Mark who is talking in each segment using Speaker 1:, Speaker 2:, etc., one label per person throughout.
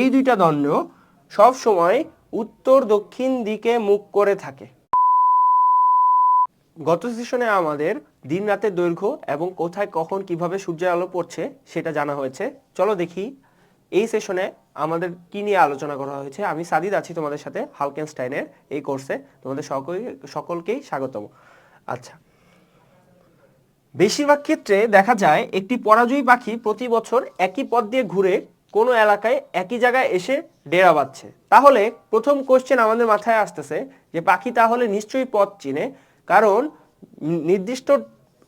Speaker 1: এই দুইটা দণ্ড সব সময় উত্তর দক্ষিণ দিকে মুখ করে থাকে। গত সেশনে আমাদের দিন রাতের দৈর্ঘ্য এবং কোথায় কখন কীভাবে সূর্যের আলো পড়ছে সেটা জানা হয়েছে। চলো দেখি এই সেশনে আমাদের কি নিয়ে আলোচনা করা হয়েছে। আমি সাদিদ আছি তোমাদের সাথে হালকেনস্টাইনের এই কোর্সে তোমাদের সকল, সকলকেই স্বাগতম। আচ্ছা। বেশিরভাগ ক্ষেত্রে দেখা যায় একটি পরাজয়ী পাখি প্রতি বছর একই পথ দিয়ে ঘুরে কোনো এলাকায় একই জায়গায় এসে ডেরা বাঁধছে। তাহলে প্রথম কোশ্চেন আমাদের মাথায় আসতেছে যে পাখি তাহলে নিশ্চয়ই পথ চিনে, কারণ নির্দিষ্ট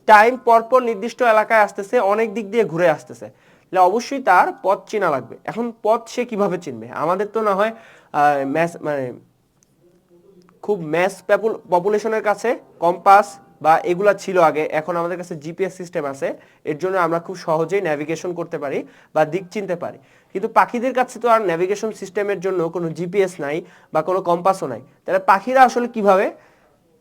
Speaker 1: টাইম পরপর নির্দিষ্ট এলাকায় আসতেছে, অনেক দিক দিয়ে ঘুরে আসতেছে। তাহলে অবশ্যই তার পথ চেনা লাগবে। এখন পথ সে কীভাবে চিনবে? আমাদের তো না হয় ম্যাস মানে খুব ম্যাস পপুলেশনের কাছে কম্পাস বা এগুলা ছিল আগে, এখন আমাদের কাছে জিপিএস সিস্টেম আছে, এর জন্য আমরা খুব সহজেই ন্যাভিগেশন করতে পারি বা দিক চিনতে পারি। কিন্তু পাখিদের কাছে তো আর ন্যাভিগেশন সিস্টেমের জন্য কোনো জিপিএস নাই বা কোনো কম্পাসও নাই। তাহলে পাখিরা আসলে কীভাবে?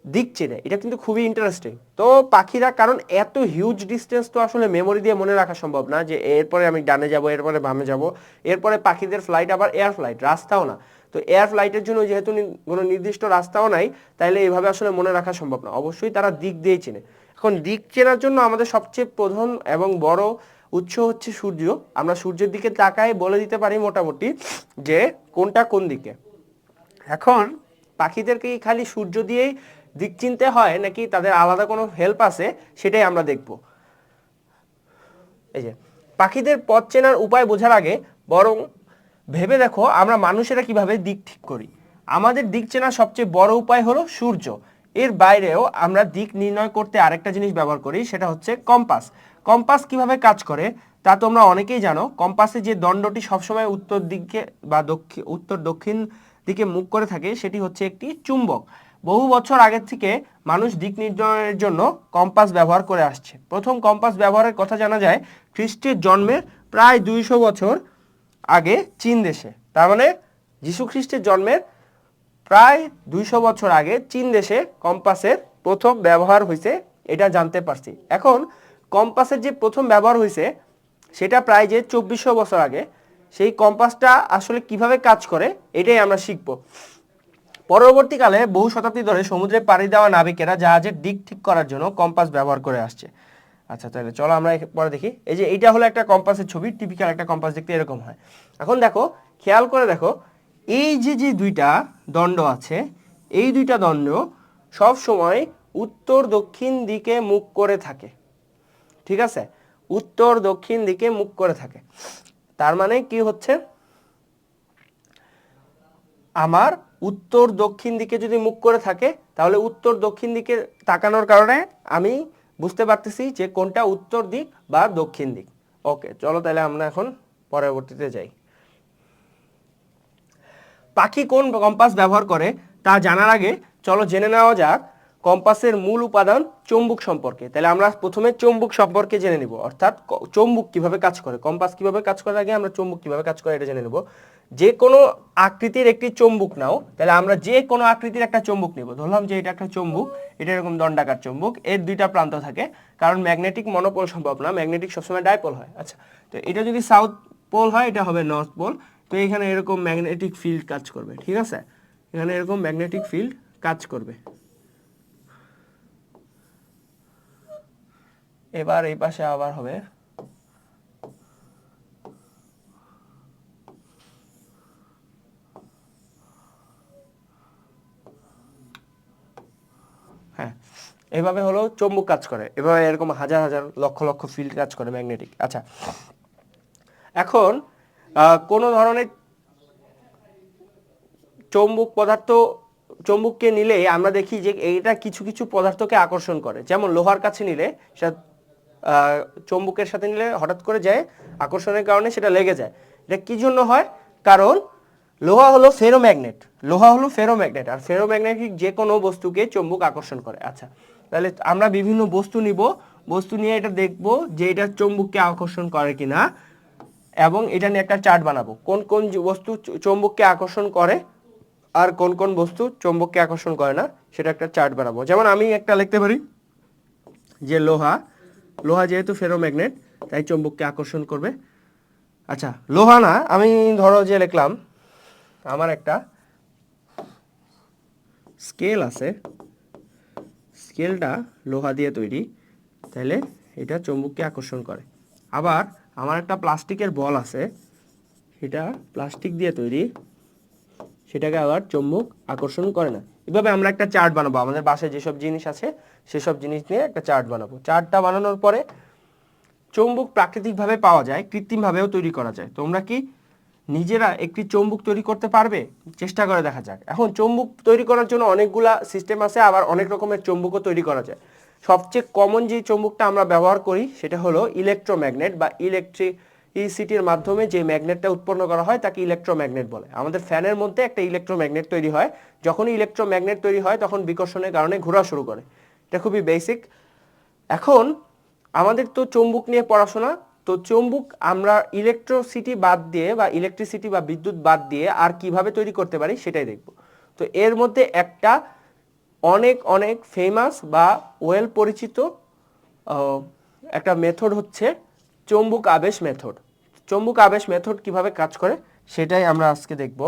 Speaker 1: দিক চেনে। এটা কিন্তু খুবই ইন্টারেস্টিং তো পাখিরা, কারণ এত হিউজ ডিস্টেন্স তো আসলে মেমোরি দিয়ে মনে রাখা সম্ভব না যে এরপরে আমি ডানে যাব, এরপরে বামে যাব, এরপরে পাখিদের ফ্লাইট আবার এয়ার ফ্লাইট রাস্তাও না। তো এয়ার ফ্লাইটের জন্য যেহেতু কোনো নির্দিষ্ট রাস্তাও নাই, তাইলে এইভাবে আসলে মনে রাখা সম্ভব না। অবশ্যই তারা দিক দিয়ে চেনে। এখন দিক চেনার জন্য আমাদের সবচেয়ে প্রধান এবং বড় উৎস হচ্ছে সূর্য। আমরা সূর্যের দিকে তাকায় বলে দিতে পারি মোটামুটি যে কোনটা কোন দিকে। এখন পাখিদেরকে খালি সূর্য দিয়েই দিক চিনতে হয় নাকি তাদের আলাদা কোনো হেল্প আছে, সেটাই আমরা দেখব। এই যে, পাখিদের পথ চেনার উপায় বোঝার আগে বরং ভেবে দেখো আমরা মানুষেরা কীভাবে দিক ঠিক করি। আমাদের দিক চেনার সবচেয়ে বড় উপায় হলো সূর্য। এর বাইরেও আমরা দিক নির্ণয় করতে আরেকটা জিনিস ব্যবহার করি, সেটা হচ্ছে কম্পাস। কম্পাস কীভাবে কাজ করে, তা তোমরা অনেকেই জানো। কম্পাসে যে দণ্ডটি সবসময় উত্তর দিকে বা দক্ষিণ উত্তর দক্ষিণ দিকে মুখ করে থাকে, সেটি হচ্ছে একটি চুম্বক। বহু বছর আগের থেকে মানুষ দিক নির্ণয়ের জন্য কম্পাস ব্যবহার করে আসছে। প্রথম কম্পাস ব্যবহারের কথা জানা যায়, খ্রিস্টের জন্মের প্রায় দুইশো বছর আগে চীন দেশে। তার মানে যীশু খ্রিস্টের জন্মের প্রায় দুইশো বছর আগে চীন দেশে কম্পাসের প্রথম ব্যবহার হয়েছে এটা জানতে পারছি। এখন কম্পাসের যে প্রথম ব্যবহার হয়েছে সেটা প্রায় যে চব্বিশশো বছর আগে, সেই কম্পাসটা আসলে কীভাবে কাজ করে, এটাই আমরা শিখব। পরবর্তীকালে বহু শতাব্দী ধরে সমুদ্রে পাড়ি দেওয়া নাবিকেরা জাহাজের দিক ঠিক করার জন্য কম্পাস ব্যবহার করে আসছে। আচ্ছা তাহলে চলো আমরা পরে দেখি। এই যে এইটা হলো একটা কম্পাসের ছবি টিপিক্যাল একটা কম্পাস দেখতে এরকম হয়। এখন দেখো, খেয়াল করে দেখো, এই যে যে দুইটা দণ্ড আছে, এই দুইটা দণ্ড সব সময় উত্তর দক্ষিণ দিকে মুখ করে থাকে। ঠিক আছে? উত্তর দক্ষিণ দিকে মুখ করে থাকে। তার মানে কি হচ্ছে? আমার উত্তর দক্ষিণ দিকে যদি মুখ করে থাকে, তাহলে উত্তর দক্ষিণ দিকে তাকানোর কারণে আমি বুঝতে পারতেছি যে কোনটা উত্তর দিক বা দক্ষিণ দিক। ওকে, চলো তাহলে আমরা এখন পরবর্তীতে যাই। পাখি কোন কম্পাস ব্যবহার করে তা জানার আগে চলো জেনে নেওয়া যাক কম্পাসের মূল উপাদান চৌম্বক সম্পর্কে। তাহলে আমরা প্রথমে চৌম্বক সম্পর্কে জেনে নিব। অর্থাৎ চৌম্বক কীভাবে কাজ করে, কম্পাস কীভাবে কাজ করার আগে আমরা চৌম্বক কীভাবে কাজ করে এটা জেনে নেব। যে কোনো আকৃতির একটি চৌম্বক নাও, তাহলে আমরা যে কোনো আকৃতির একটা চৌম্বক নিব। ধরলাম যে এটা একটা চৌম্বক, এটা এরকম দণ্ডাকার চৌম্বক, এর দুইটা প্রান্ত থাকে, কারণ ম্যাগনেটিক মনোপোল সম্ভব না, ম্যাগনেটিক সবসময় ডাইপোল হয়। আচ্ছা তো এটা যদি সাউথ পোল হয়, এটা হবে নর্থ পোল, তো এখানে এরকম ম্যাগনেটিক ফিল্ড কাজ করবে, ঠিক আছে? এখানে এরকম ম্যাগনেটিক ফিল্ড কাজ করবে। এবার এই পাশে আবার হবে হ্যাঁ। এভাবে হলো চুম্বক কাজ করে। এভাবে এরকম হাজার হাজার লক্ষ লক্ষ ফিল্ড কাজ করে ম্যাগনেটিক আচ্ছা। এখন কোনো ধরনের চৌম্বক পদার্থ চৌম্বককে নিলে আমরা দেখি যে এইটা কিছু কিছু পদার্থকে আকর্ষণ করে। যেমন লোহার কাছে নিলে সেটা আহ, সাথে নিলে হঠাৎ করে যায় আকর্ষণের কারণে সেটা লেগে যায়। এটা কি জন্য হয়? কারণ লোহা হলো ফেরোম্যাগনেট। লোহা হলো ফেরোম্যাগনেট আর ফেরোম্যাগনেটিক যে কোনো বস্তুকে চৌম্বক আকর্ষণ করে। আচ্ছা তাহলে আমরা বিভিন্ন বস্তু নিব। বস্তু নিয়ে এটা দেখব যে এটা চৌম্বককে আকর্ষণ করে কিনা এবং এটা নিয়ে একটা চার্ট বানাবো। কোন কোন বস্তু চৌম্বককে আকর্ষণ করে আর কোন কোন বস্তু চৌম্বককে আকর্ষণ করে না, সেটা একটা চার্ট বানাবো। যেমন আমি একটা লিখতে পারি যে লোহা লোহা যেহেতু ফেরোম্যাগনেট, তাই চৌম্বককে আকর্ষণ করবে। আচ্ছা লোহা না, আমি ধরো যে লিখলাম আমার একটা স্কেল আছে। স্কেলটা লোহা দিয়ে তৈরি। তাহলে এটা চুম্বককে আকর্ষণ করে। আবার আমার একটা প্লাস্টিকের বল আছে। সেটা প্লাস্টিক দিয়ে তৈরি। সেটাকে আবার চুম্বক আকর্ষণ করে না। এভাবে আমরা একটা চার্ট বানাবো। আমাদের বাসায় যেসব জিনিস আছে, সেসব জিনিস নিয়ে একটা চার্ট বানাবো। চার্টটা বানানোর পরে চৌম্বক প্রাকৃতিকভাবে পাওয়া যায়, কৃত্রিমভাবেও তৈরি করা যায়। তোমরা কি নিজেরা একটি চৌম্বক তৈরি করতে পারবে? চেষ্টা করে দেখা যাক। এখন চৌম্বক তৈরি করার জন্য অনেকগুলা সিস্টেম আছে, আবার অনেক রকমের চৌম্বকও তৈরি করা যায়। সবচেয়ে কমন যে চৌম্বকটা আমরা ব্যবহার করি, সেটা হলো ইলেকট্রোম্যাগনেট বা ইলেকট্রিসিটির মাধ্যমে যে ম্যাগনেটটা উৎপন্ন করা হয়, তাকে ইলেকট্রোম্যাগনেট বলে। আমাদের ফ্যানের মধ্যে একটা ইলেকট্রোম্যাগনেট তৈরি হয়। যখনই ইলেকট্রোম্যাগনেট তৈরি হয়, তখন বিকর্ষণের কারণে ঘোরা শুরু করে। এটা খুবই বেসিক এখন, আমাদের তো চৌম্বক নিয়ে পড়াশোনা তো চৌম্বক আমরা ইলেকট্রিসিটি বাদ দিয়ে বা ইলেকট্রিসিটি বা বিদ্যুৎ বাদ দিয়ে আর কীভাবে তৈরি করতে পারি সেটাই দেখব। তো এর মধ্যে একটা অনেক অনেক ফেমাস বা ওয়েল পরিচিত একটা মেথড হচ্ছে চৌম্বক আবেশ মেথড চৌম্বক আবেশ মেথড কীভাবে কাজ করে সেটাই আমরা আজকে দেখব।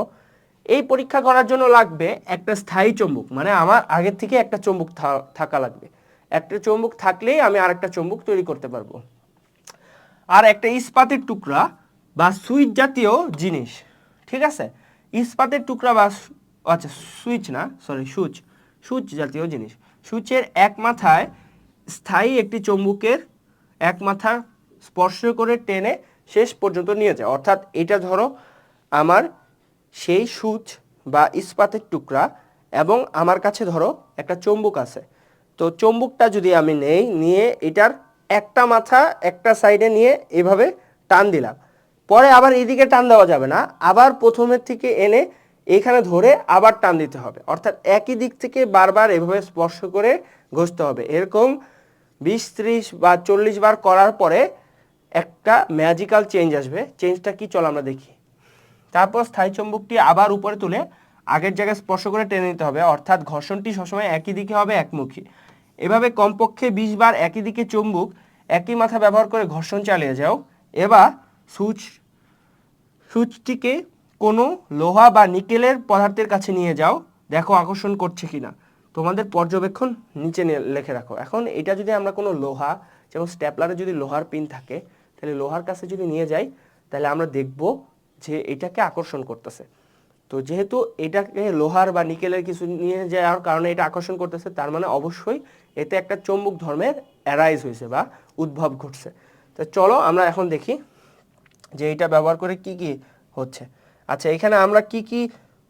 Speaker 1: এই পরীক্ষা করার জন্য লাগবে একটা স্থায়ী চৌম্বক মানে আমার আগের থেকে একটা চৌম্বক থাকা লাগবে। একটা চৌম্বক থাকলেই আমি আরেকটা চৌম্বক তৈরি করতে পারব। আর একটা ইস্পাতের টুকরা বা সুইচ জাতীয় জিনিস, ঠিক আছে? ইস্পাতের টুকরা বা আচ্ছা সুইচ না সরি সুচ সুচ জাতীয় জিনিস। সুচের এক মাথায় স্থায়ী একটি চৌম্বকের এক মাথা স্পর্শ করে টেনে শেষ পর্যন্ত নিয়ে যায়। অর্থাৎ এটা ধরো আমার সেই সুচ বা ইস্পাতের টুকরা এবং আমার কাছে ধরো একটা চম্বুক আছে। তো চম্বুকটা যদি আমি নেই, নিয়ে এটার একটা মাথা একটা সাইডে নিয়ে এভাবে টান দিলাম। পরে আবার এদিকে টান দেওয়া যাবে না। আবার প্রথমের থেকে এনে এখানে ধরে আবার টান দিতে হবে। অর্থাৎ একই দিক থেকে বারবার এভাবে স্পর্শ করে ঘষতে হবে। এরকম বিশ, ত্রিশ বা চল্লিশ বার করার পরে একটা ম্যাজিক্যাল চেঞ্জ আসবে। চেঞ্জটা কি চল আমরা দেখি। তারপর স্থায়ী চুম্বকটি আবার উপরে তুলে আগের জায়গায় স্পর্শ করে টেনে নিতে হবে। অর্থাৎ ঘর্ষণটি সবসময় একই দিকে হবে, একমুখী। এভাবে কমপক্ষে বিশ বার একই দিকে চুম্বক, একই মাথা ব্যবহার করে ঘর্ষণ চালিয়ে যাও। এবার সুচ সুইচটিকে কোনো লোহা বা নিকেলের পদার্থের কাছে নিয়ে যাও। দেখো আকর্ষণ করছে কিনা। তোমাদের পর্যবেক্ষণ নিচে লিখে রাখো। এখন এটা যদি আমরা কোনো লোহা, যেমন স্ট্যাপলারে যদি লোহার পিন থাকে, তাহলে লোহার কাছে যদি নিয়ে যাই, তাহলে আমরা দেখব যে এটাকে আকর্ষণ করতেছে। তো যেহেতু এটাকে লোহার বা নিকেলের কিছু নিয়ে যাওয়ার কারণে এটা আকর্ষণ করতেছে, তার মানে অবশ্যই এতে একটা চৌম্বক ধর্মের অ্যারাইজ হয়েছে বা উদ্ভব ঘটছে। তো চলো আমরা এখন দেখি যে এটা ব্যবহার করে কি কি হচ্ছে। আচ্ছা এখানে আমরা কি কি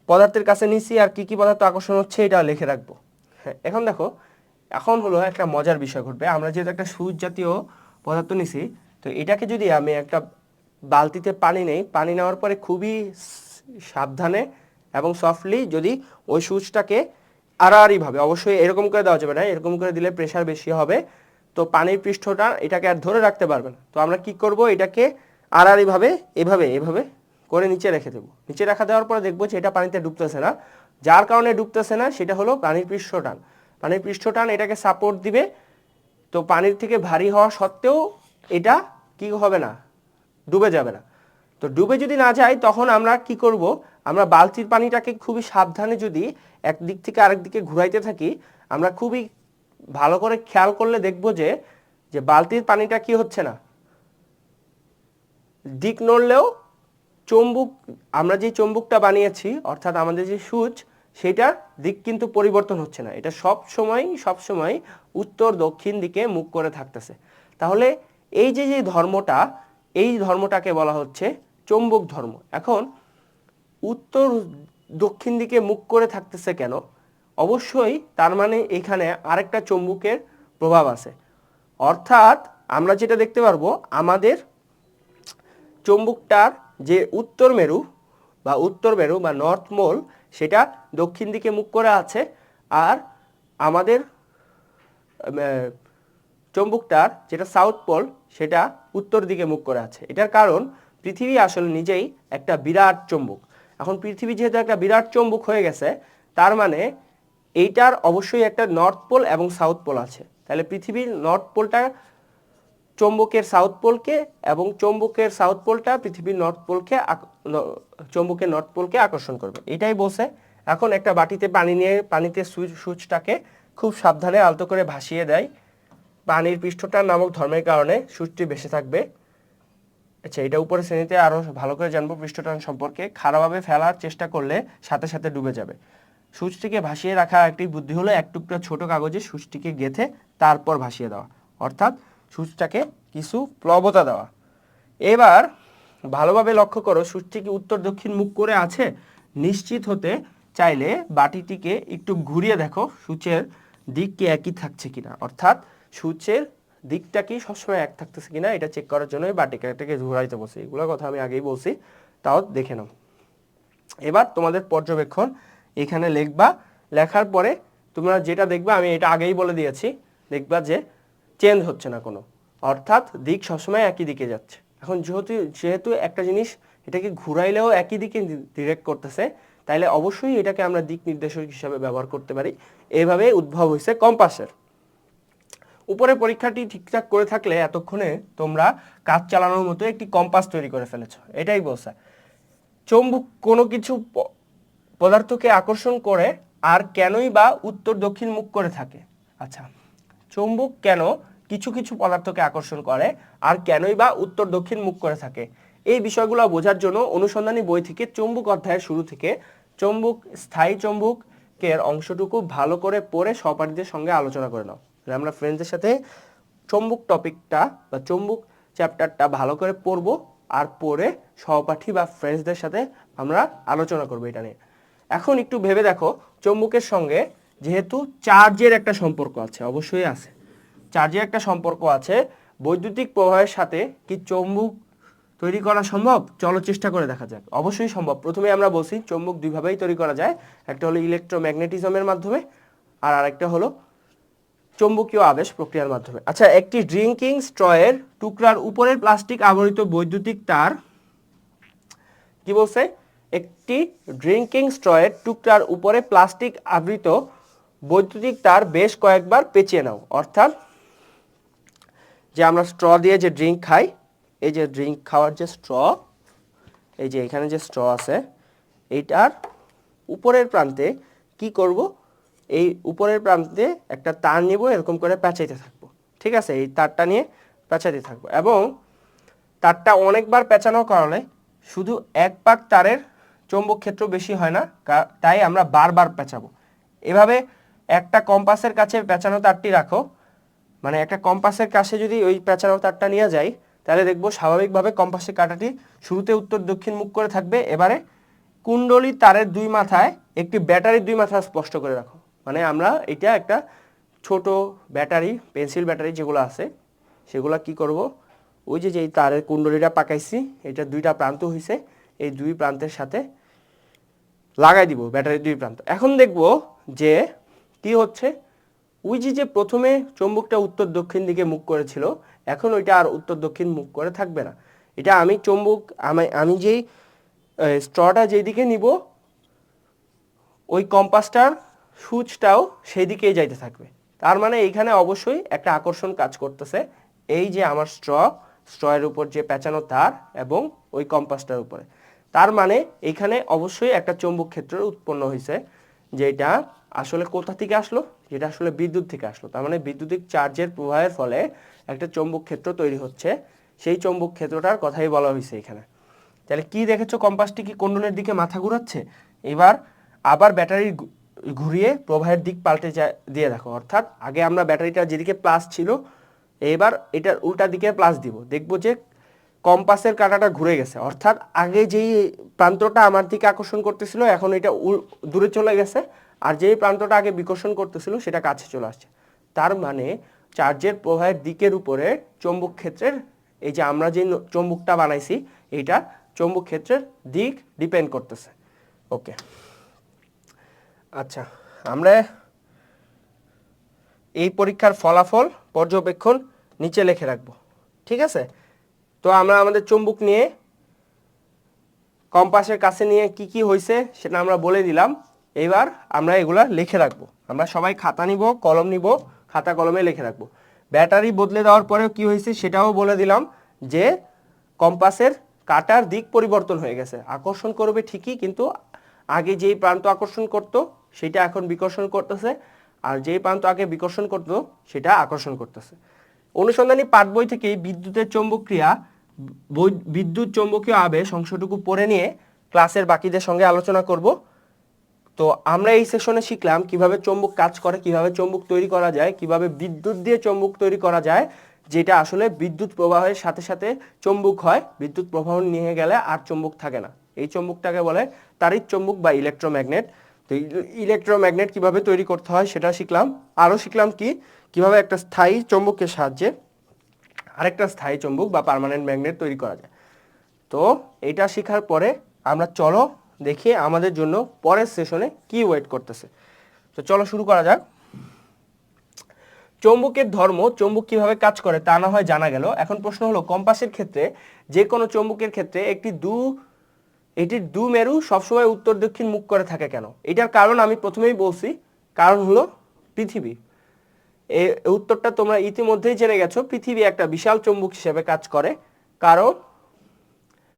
Speaker 1: পদার্থের কাছে নিছি আর কি কি পদার্থ আকর্ষণ হচ্ছে এটা লিখে রাখব। হ্যাঁ এখন দেখো, এখন হলো একটা মজার বিষয় ঘটবে। আমরা যেহেতু একটা সুচ জাতীয় পদার্থ নিছি, তো এটাকে যদি আমি একটা বালতিতে পানি নেই, পানি নেওয়ার পরে খুবই সাবধানে এবং সফটলি যদি ওই সুচটাকে আড়াআড়িভাবে। অবশ্যই এরকম করে দেওয়া যাবে না, এরকম করে দিলে প্রেশার বেশি হবে। তো পানির পৃষ্ঠটা এটাকে আর ধরে রাখতে পারবে না। তো আমরা কি করব? এটাকে আড়াআড়িভাবে, এভাবে এভাবে করে নিচে রেখে দেবো। নিচে রাখা দেওয়ার পরে দেখব যে এটা পানিতে ডুবতেছে না। যার কারণে ডুবতেছে না, সেটা হলো পানির পৃষ্ঠটান পানির পৃষ্ঠটান এটাকে সাপোর্ট দিবে। তো পানির থেকে ভারী হওয়া সত্ত্বেও এটা কি হবে না? ডুবে যাবে না। তো ডুবে যদি না যায়, তখন আমরা কি করব? আমরা বালতির পানিটাকে খুবই সাবধানে যদি একদিক থেকে আরেক দিকে ঘুরাইতে থাকি, আমরা খুবই ভালো করে খেয়াল করলে দেখব যে যে বালতির পানিটা কি হচ্ছে না। দিক নড়লেও চুম্বক, আমরা যে চুম্বকটা বানিয়েছি, অর্থাৎ আমাদের যে সুচ সেটার দিক কিন্তু পরিবর্তন হচ্ছে না। এটা সব সময় সব সময় উত্তর দক্ষিণ দিকে মুখ করে থাকতেছে। তাহলে এই যে যে ধর্মটা, এই ধর্মটাকে বলা হচ্ছে চৌম্বক ধর্ম। এখন উত্তর দক্ষিণ দিকে মুখ করে থাকতেছে কেন? অবশ্যই তার মানে এখানে আরেকটা চৌম্বকের প্রভাব আছে। অর্থাৎ আমরা যেটা দেখতে পারব, আমাদের চুম্বকটার যে উত্তর মেরু বা উত্তর মেরু বা নর্থ মোল সেটা দক্ষিণ দিকে মুখ করে আছে আর আমাদের চম্বুকটার যেটা সাউথ পোল সেটা উত্তর দিকে মুখ করে আছে। এটার কারণ পৃথিবী আসলে নিজেই একটা বিরাট চুম্বক। এখন পৃথিবী যেহেতু একটা বিরাট চুম্বক হয়ে গেছে, তার মানে এইটার অবশ্যই একটা নর্থ পোল এবং সাউথ পোল আছে। তাহলে পৃথিবীর নর্থ পোলটা চৌম্বকের সাউথ পোলকে এবং চৌম্বকের সাউথ পোলটা পৃথিবীর নর্থ পোলকে চৌম্বকের নর্থ পোলকে আকর্ষণ করবে। এটাই বলছে। এখন একটা বাটিতে পানি নিয়ে, পানিতে সুইচ সুইচটাকে খুব সাবধানে আলতো করে ভাসিয়ে দেয়। পানির পৃষ্ঠটার নামক ধর্মের কারণে সুইচটি বেঁচে থাকবে। আচ্ছা এটা উপরে শ্রেণীতে আরও ভালো করে জানব পৃষ্ঠটান সম্পর্কে। খারাপভাবে ফেলার চেষ্টা করলে সাথে সাথে ডুবে যাবে। সুচটিকে ভাসিয়ে রাখা একটি বুদ্ধি হলো এক টুকরা ছোট কাগজে সুচটিকে গেথে তারপর ভাসিয়ে দেওয়া। অর্থাৎ সুচটাকে কিছু প্লবতা দেওয়া। এবার ভালোভাবে লক্ষ্য করো, সুচটি কি উত্তর দক্ষিণ মুখ করে আছে? নিশ্চিত হতে চাইলে বাটিটিকে একটু ঘুরিয়ে দেখো, সূচের দিক কি একই থাকছে কিনা। অর্থাৎ সূচের দিকটা কি সবসময় এক থাকতেছে কিনা এটা চেক করার জন্যই বাটিকাটাকে ঘুরাইতে বলছি। এগুলো কথা আমি আগেই বলছি, তাও দেখে নাও। এবার তোমাদের পর্যবেক্ষণ, এখানে লিখবা, লেখার পরে তোমরা যেটা দেখবা, আমি এটা আগেই বলে দিয়েছি, দেখবা যে চেঞ্জ হচ্ছে না কোনো। অর্থাৎ দিক সবসময় একই দিকে যাচ্ছে। এখন যেহেতু যেহেতু একটা জিনিস এটাকে ঘুরাইলেও একই দিকে ডিরেক্ট করতেছে, তাইলে অবশ্যই এটাকে আমরা দিক নির্দেশক হিসাবে ব্যবহার করতে পারি। এভাবে উদ্ভব হয়েছে কম্পাসের উপরে পরীক্ষাটি ঠিকঠাক করে থাকলে এতক্ষণে তোমরা কাজ চালানোর মতো একটি কম্পাস তৈরি করে ফেলেছ। এটাই বলছে। চৌম্বক কোনো কিছু পদার্থকে আকর্ষণ করে আর কেনই বা উত্তর দক্ষিণ মুখ করে থাকে। আচ্ছা চৌম্বক কেন কিছু কিছু পদার্থকে আকর্ষণ করে আর কেনই বা উত্তর দক্ষিণ মুখ করে থাকে? এই বিষয়গুলো বোঝার জন্য অনুসন্ধানী বই থেকে চৌম্বক অধ্যায়ের শুরু থেকে চৌম্বক, স্থায়ী চৌম্বকের অংশটুকু ভালো করে পড়ে সহপাঠীদের সঙ্গে আলোচনা করে নাও। তাহলে আমরা ফ্রেন্ডসদের সাথে চৌম্বক টপিকটা বা চৌম্বক চ্যাপ্টারটা ভালো করে পড়ব আর পড়ে সহপাঠী বা ফ্রেন্ডসদের সাথে আমরা আলোচনা করব এটা নিয়ে। এখন একটু ভেবে দেখো, চৌম্বকের সঙ্গে যেহেতু চার্জের একটা সম্পর্ক আছে, অবশ্যই আছে। চার্জের একটা সম্পর্ক আছে, বৈদ্যুতিক প্রবাহের সাথে কি চৌম্বক তৈরি করা সম্ভব? চলো চেষ্টা করে দেখা যাক। অবশ্যই সম্ভব। প্রথমে আমরা বলছি, চৌম্বক দুইভাবেই তৈরি করা যায়। একটা হলো ইলেকট্রোম্যাগনেটিজমের মাধ্যমে, আর আরেকটা হলো চৌম্বকীয় আবেশ প্রক্রিয়ার মাধ্যমে। আচ্ছা একটি ড্রিঙ্কিং স্ট্রয়ের টুকরার উপরের প্লাস্টিক আবরিত বৈদ্যুতিক তার কি বলছে? একটি ড্রিঙ্কিং স্ট্রয়ের টুকরার উপরে প্লাস্টিক আবৃত বৈদ্যুতিক তার বেশ কয়েকবার পেঁচিয়ে নাও। অর্থাৎ, যে আমরা স্ট্র দিয়ে যে ড্রিঙ্ক খাই, এই যে ড্রিঙ্ক খাওয়ার যে স্ট্র, এই যে এখানে যে স্ট্র আছে, এইটার উপরের প্রান্তে কি করব? এই উপরের প্রান্তে একটা তার নিব, এরকম করে পেঁচাইতে থাকব। ঠিক আছে? এই তারটা নিয়ে পেঁচাইতে থাকব। এবং তারটা অনেকবার পেঁচানোর কারণে শুধু এক পাক তারের চৌম্বক ক্ষেত্র বেশি হয় না তাই আমরা বারবার পেঁচাবো এভাবে একটা কম্পাসের কাছে পেঁচানো তারটি রাখো। মানে একটা কম্পাসের কাছে যদি ওই পেঁচানো তারটা নিয়ে যাই, তাহলে দেখব স্বাভাবিকভাবে কম্পাসের কাঁটাটি শুরুতে উত্তর দক্ষিণ মুখ করে থাকবে। এবারে কুণ্ডলী তারের দুই মাথায়, একটি ব্যাটারির দুই মাথা স্পষ্ট করে রাখো। মানে আমরা এটা একটা ছোট ব্যাটারি, পেন্সিল ব্যাটারি যেগুলো আছে, সেগুলো কি করব? ওই যে যেই তারের কুণ্ডলীটা পাকাইছি, এটা দুইটা প্রান্ত হয়েছে এই দুই প্রান্তের সাথে লাগাই দিব, ব্যাটারির দুই প্রান্ত। এখন দেখব যে কি হচ্ছে। ওই যে যে প্রথমে চৌম্বকটা উত্তর দক্ষিণ দিকে মুখ করেছিল, এখন ওইটা আর উত্তর দক্ষিণ মুখ করে থাকবে না। এটা আমি চৌম্বক, আমি আমি যেই স্ট্রটা যেদিকে নিব, ওই কম্পাসটার সুচটাও সেই দিকেই যাইতে থাকবে। তার মানে এইখানে অবশ্যই একটা আকর্ষণ কাজ করতেছে, এই যে আমার স্ট্র, স্ট্রয়ের উপর যে পেঁচানো তার এবং ওই কম্পাসটার উপরে। তার মানে এইখানে অবশ্যই একটা চৌম্বক ক্ষেত্র উৎপন্ন হয়েছে যেটা আসলে কোথা থেকে আসলো? যেটা আসলে বিদ্যুৎ থেকে আসলো। তার মানে বিদ্যুতিক চার্জের প্রবাহের ফলে একটা চৌম্বক ক্ষেত্র তৈরি হচ্ছে। সেই চৌম্বক ক্ষেত্রটার কথাই বলা হয়েছে এখানে। তাহলে কি দেখেছ? কম্পাসটি কি কোন্ডনের দিকে মাথা ঘুরাচ্ছে? এবার আবার ব্যাটারি ঘু- ঘুরিয়ে প্রবাহের দিক পাল্টে দিয়ে দেখো। অর্থাৎ আগে আমরা ব্যাটারিটা যেদিকে প্লাস ছিল, এবার এটার উল্টা দিকে প্লাস দিব। দেখব যে কম্পাসের কাঁটাটা ঘুরে গেছে। অর্থাৎ আগে যেই প্রান্তটা আমার দিকে আকর্ষণ করতেছিল, এখন এটা দূরে চলে গেছে। আর যেই প্রান্তটা আগে বিকর্ষণ করতেছিল, সেটা কাছে চলে আসছে। তার মানে চার্জের প্রবাহের দিকের উপরে চৌম্বক ক্ষেত্রের, এই যে আমরা যে চৌম্বকটা বানাইছি, এইটা চৌম্বক ক্ষেত্রের দিক ডিপেন্ড করতেছে। ওকে আচ্ছা আমরা এই পরীক্ষার ফলাফল পর্যবেক্ষণ নিচে লিখে রাখব, ঠিক আছে? তো আমরা আমাদের চুম্বক নিয়ে কম্পাসের কাছে নিয়ে কি কি হয়েছে সেটা আমরা বলে দিলাম। এবার আমরা এগুলা লিখে রাখব। আমরা সবাই খাতা নিব, কলম নিব, খাতা কলমে লিখে রাখব। ব্যাটারি বদলে দেওয়ার পরে কি হয়েছে সেটাও বলে দিলাম যে কম্পাসের কাটার দিক পরিবর্তন হয়ে গেছে। আকর্ষণ করবে ঠিকই, কিন্তু আগে যেই প্রান্ত আকর্ষণ করত সেটা এখন বিকর্ষণ করতেছে, আর যেই প্রান্ত আগে বিকর্ষণ করত, সেটা আকর্ষণ করতেছে। অনুসন্ধানী পাঠ বই থেকে বিদ্যুতের চৌম্বক ক্রিয়া বৈ- বিদ্যুৎ চৌম্বকীয় আবেশ অংশটুকু পড়ে নিয়ে ক্লাসের বাকিদের সঙ্গে আলোচনা করব। তো আমরা এই সেশনে শিখলাম কীভাবে চৌম্বক কাজ করে, কীভাবে চৌম্বক তৈরি করা যায়, কীভাবে বিদ্যুৎ দিয়ে চৌম্বক তৈরি করা যায়, যেটা আসলে বিদ্যুৎ প্রবাহের সাথে সাথে চৌম্বক হয়। বিদ্যুৎ প্রবাহ নিয়ে গেলে আর চৌম্বক থাকে না। এই চৌম্বকটাকে বলে তাড়িৎ চৌম্বক বা ইলেকট্রোম্যাগনেট। তো ইলেকট্রোম্যাগনেট কীভাবে তৈরি করতে হয় সেটা শিখলাম। আরও শিখলাম কি? কীভাবে একটা স্থায়ী চৌম্বকের সাহায্যে আরেকটা স্থায়ী চৌম্বক বা পার্মানেন্ট ম্যাগনেট তৈরি করা যায়। তো এটা শেখার পরে আমরা চলো দেখি আমাদের জন্য পরের সেশনে কি ওয়েট করতেছে। তো চলো শুরু করা যাক। চৌম্বকের ধর্ম, চৌম্বক কীভাবে কাজ করে তা না হয় জানা গেল। এখন প্রশ্ন হলো কম্পাসের ক্ষেত্রে যে কোনো চৌম্বকের ক্ষেত্রে একটি দু এটির দু মেরু সবসময় উত্তর দক্ষিণ মুখ করে থাকে কেন? এটার কারণ আমি প্রথমেই বলছি, কারণ হলো পৃথিবী। এ উত্তরটা তোমরা ইতিমধ্যেই জেনে গেছো, পৃথিবী একটা বিশাল চম্বুক হিসেবে কাজ করে। কারণ